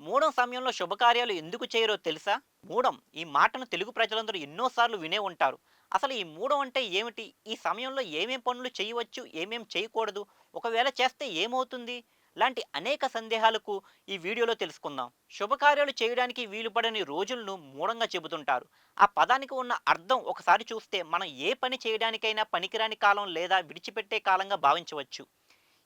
మూడం సమయంలో శుభకార్యాలు ఎందుకు చేయరో తెలుసా? మూడం ఈ మాటను తెలుగు ప్రజలందరూ ఎన్నోసార్లు వినే ఉంటారు. అసలు ఈ మూడం అంటే ఏమిటి? ఈ సమయంలో ఏమేం పనులు చేయవచ్చు? ఏమేం చేయకూడదు? ఒకవేళ చేస్తే ఏమవుతుంది? లాంటి అనేక సందేహాలకు ఈ వీడియోలో తెలుసుకుందాం. శుభకార్యాలు చేయడానికి వీలుపడని రోజులను మూడంగా చెబుతుంటారు. ఆ పదానికి ఉన్న అర్థం ఒకసారి చూస్తే మనం ఏ పని చేయడానికైనా పనికిరాని కాలం లేదా విడిచిపెట్టే కాలంగా భావించవచ్చు.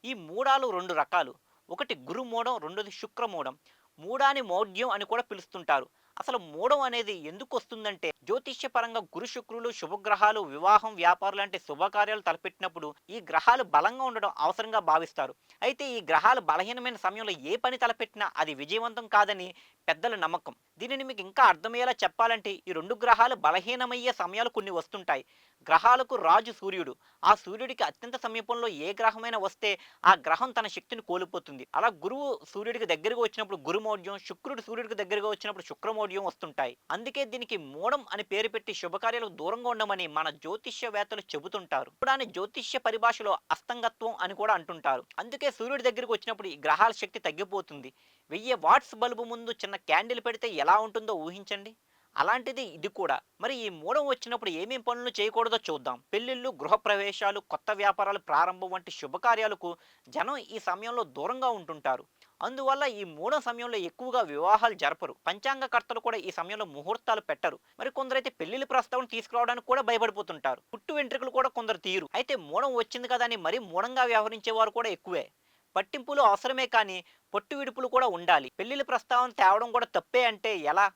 ఈ మూడాలు రెండు రకాలు. ఒకటి గురు మూడం రెండోది శుక్ర మూడం మూడాని మౌఢ్యం అని కూడా పిలుస్తుంటారు. అసలు మూడం అనేది ఎందుకు వస్తుందంటే జ్యోతిష్యపరంగా గురు శుక్రులు శుభగ్రహాలు వివాహం వ్యాపారం లాంటి శుభకార్యాలు తలపెట్టినప్పుడు ఈ గ్రహాలు బలంగా ఉండడం అవసరంగా భావిస్తారు. అయితే ఈ గ్రహాలు బలహీనమైన సమయంలో ఏ పని తలపెట్టినా అది విజయవంతం కాదని పెద్దల నమ్మకం. దీనిని మీకు ఇంకా అర్థమయ్యేలా చెప్పాలంటే ఈ రెండు గ్రహాలు బలహీనమయ్యే సమయాలు కొన్ని వస్తుంటాయి. గ్రహాలకు రాజు సూర్యుడు. ఆ సూర్యుడికి అత్యంత సమీపంలో ఏ గ్రహమైనా వస్తే ఆ గ్రహం తన శక్తిని కోల్పోతుంది. అలా గురువు సూర్యుడికి దగ్గరగా వచ్చినప్పుడు గురుమౌఢ్యం శుక్రుడు సూర్యుడికి దగ్గరగా వచ్చినప్పుడు శుక్రమౌఢ్యం వస్తుంటాయి. అందుకే దీనికి మూడం అని పేరు పెట్టి శుభకార్యాలకు దూరంగా ఉండమని మన జ్యోతిష్యవేత్తలు చెబుతుంటారు. దాని జ్యోతిష్య పరిభాషలో అస్తంగత్వం అని కూడా అంటుంటారు. అందుకే సూర్యుడి దగ్గరికి వచ్చినప్పుడు ఈ గ్రహాల శక్తి తగ్గిపోతుంది. వెయ్యి వాట్స్ బల్బు ముందు చిన్న క్యాండిల్ పెడితే ఎలా ఉంటుందో ఊహించండి. అలాంటిది ఇది కూడా. మరి ఈ మూలం వచ్చినప్పుడు ఏమేం పనులు చేయకూడదో చూద్దాం. పెళ్ళిళ్ళు గృహప్రవేశాలు కొత్త వ్యాపారాలు ప్రారంభం వంటి శుభకార్యాలకు జనం ఈ సమయంలో దూరంగా ఉంటుంటారు. అందువల్ల ఈ మూడో సమయంలో ఎక్కువగా వివాహాలు జరపరు. పంచాంగకర్తలు కూడా ఈ సమయంలో ముహూర్తాలు పెట్టరు. మరి కొందరైతే పెళ్ళిళ్ళ ప్రస్తావన తీసుకురావడానికి కూడా భయపడిపోతుంటారు. పుట్టు వెంట్రుకలు కూడా కొందరు తీరు అయితే మూడం వచ్చింది కదా అని మరీ మూడంగా వ్యవహరించే వారు కూడా ఎక్కువే. పట్టింపులు అవసరమే కానీ పొట్టు విడుపులు కూడా ఉండాలి. పెళ్ళిళ్ళ ప్రస్తావన తేవడం కూడా తప్పే అంటే ఎలా?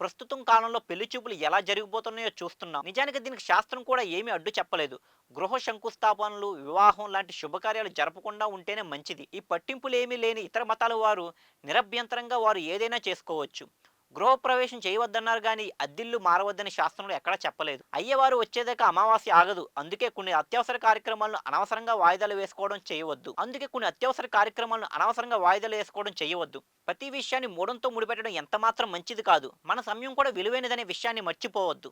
ప్రస్తుతం కాలంలో పెళ్ళి చూపులు ఎలా జరిగిపోతున్నాయో చూస్తున్నాం. నిజానికి దీనికి శాస్త్రం కూడా ఏమీ అడ్డు చెప్పలేదు. గృహ శంకుస్థాపనలు వివాహం లాంటి శుభకార్యాలు జరపకుండా ఉంటేనే మంచిది. ఈ పట్టింపులు ఏమీ లేని ఇతర మతాల వారు నిరభ్యంతరంగా వారు ఏదైనా చేసుకోవచ్చు. గృహప్రవేశం చేయవద్దన్నారు కానీ అద్దిల్లు మారవద్దని శాస్త్రంలో ఎక్కడా చెప్పలేదు. అయ్యవారు వచ్చేదాకా అమావాస్య ఆగదు. అందుకే కొన్ని అత్యవసర కార్యక్రమాలను అనవసరంగా వాయిదాలు వేసుకోవడం చేయవద్దు. అందుకే కొన్ని అత్యవసర కార్యక్రమాలను అనవసరంగా వాయిదాలు వేసుకోవడం చేయవద్దు. ప్రతి విషయాన్ని మూడంతో ముడిపెట్టడం ఎంత మాత్రం మంచిది కాదు. మన సమయం కూడా విలువైనదనే విషయాన్ని మర్చిపోవద్దు.